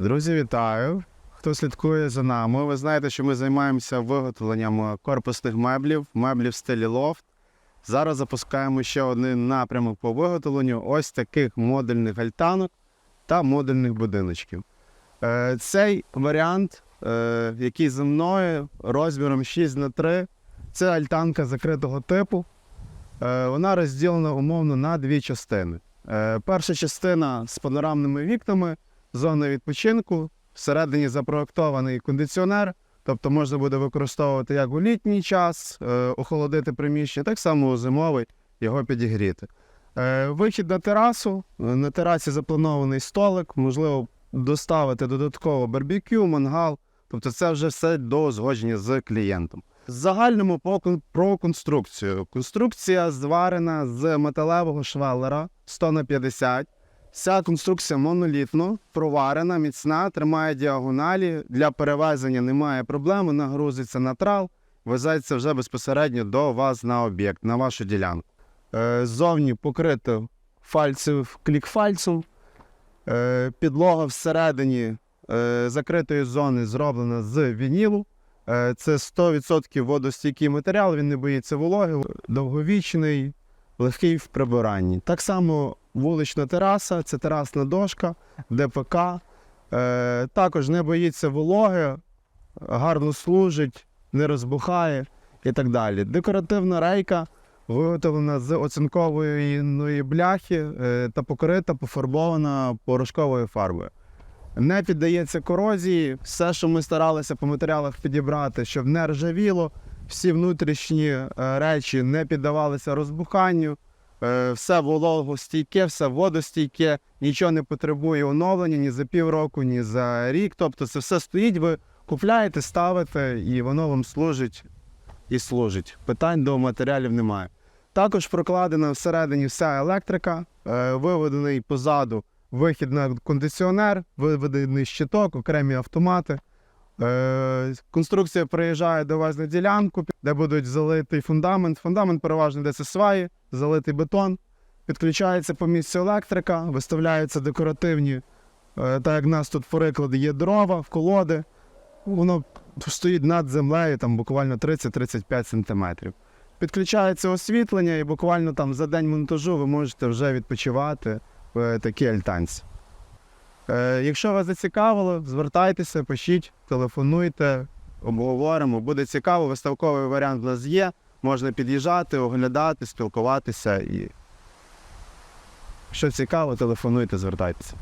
Друзі, вітаю! Хто слідкує за нами? Ви знаєте, що ми займаємося виготовленням корпусних меблів, меблів в стилі лофт. Зараз запускаємо ще один напрямок по виготовленню ось таких модульних альтанок та модульних будиночків. Е, Цей варіант, е, який за мною розміром 6 на 3 це альтанка закритого типу. Е, Вона розділена умовно на дві частини. Перша частина з панорамними вікнами, зона відпочинку, всередині запроектований кондиціонер, тобто можна буде використовувати як у літній час, е, охолодити приміщення, так само у зимовий його підігріти. Е, Вихід на терасу. Е, На терасі запланований столик, можливо, доставити додатково барбекю, мангал. Тобто це вже все до узгодження з клієнтом. Загальному про конструкцію. Конструкція зварена з металевого швеллера 100 на 50. Вся конструкція монолітно, проварена, міцна, тримає діагоналі. Для перевезення немає проблем, вона грузиться на трал, везеться вже безпосередньо до вас на об'єкт, на вашу ділянку. Е, Ззовні покрито фальцев, клікфальцем. Е, Підлога всередині е, закритої зони зроблена з вінілу. Це 100% водостійкий матеріал, він не боїться вологи, довговічний, легкий в прибиранні. Так само вулична тераса, це терасна дошка, ДПК. Е, Також не боїться вологи, гарно служить, не розбухає і так далі. Декоративна рейка виготовлена з оцинкової бляхи е, та покрита, пофарбована порошковою фарбою. Не піддається корозії. Все, що ми старалися по матеріалах підібрати, щоб не ржавіло, всі внутрішні е, речі не піддавалися розбуханню. Е, Все вологостійке, все водостійке, нічого не потребує оновлення ні за півроку, ні за рік. Тобто це все стоїть, ви купляєте, ставите, і воно вам служить і служить. Питань до матеріалів немає. Також прокладена всередині вся електрика, е, виведений позаду вихід на кондиціонер, виведений щиток, окремі автомати. Е, Конструкція приїжджає до вас на ділянку, де будуть залитий фундамент. Фундамент переважно де це сваї, залитий бетон. Підключається по місцю електрика, виставляються декоративні, е, так як в нас тут приклади є дрова, в колоди. Воно стоїть над землею там буквально 30-35 сантиметрів. Підключається освітлення, і буквально там за день монтажу ви можете вже відпочивати в такій альтанці. Е, якщо вас зацікавило, звертайтеся, пишіть, телефонуйте, обговоримо. Буде цікаво, виставковий варіант у нас є. Можна під'їжджати, оглядати, спілкуватися. І... що цікаво, телефонуйте, звертайтеся.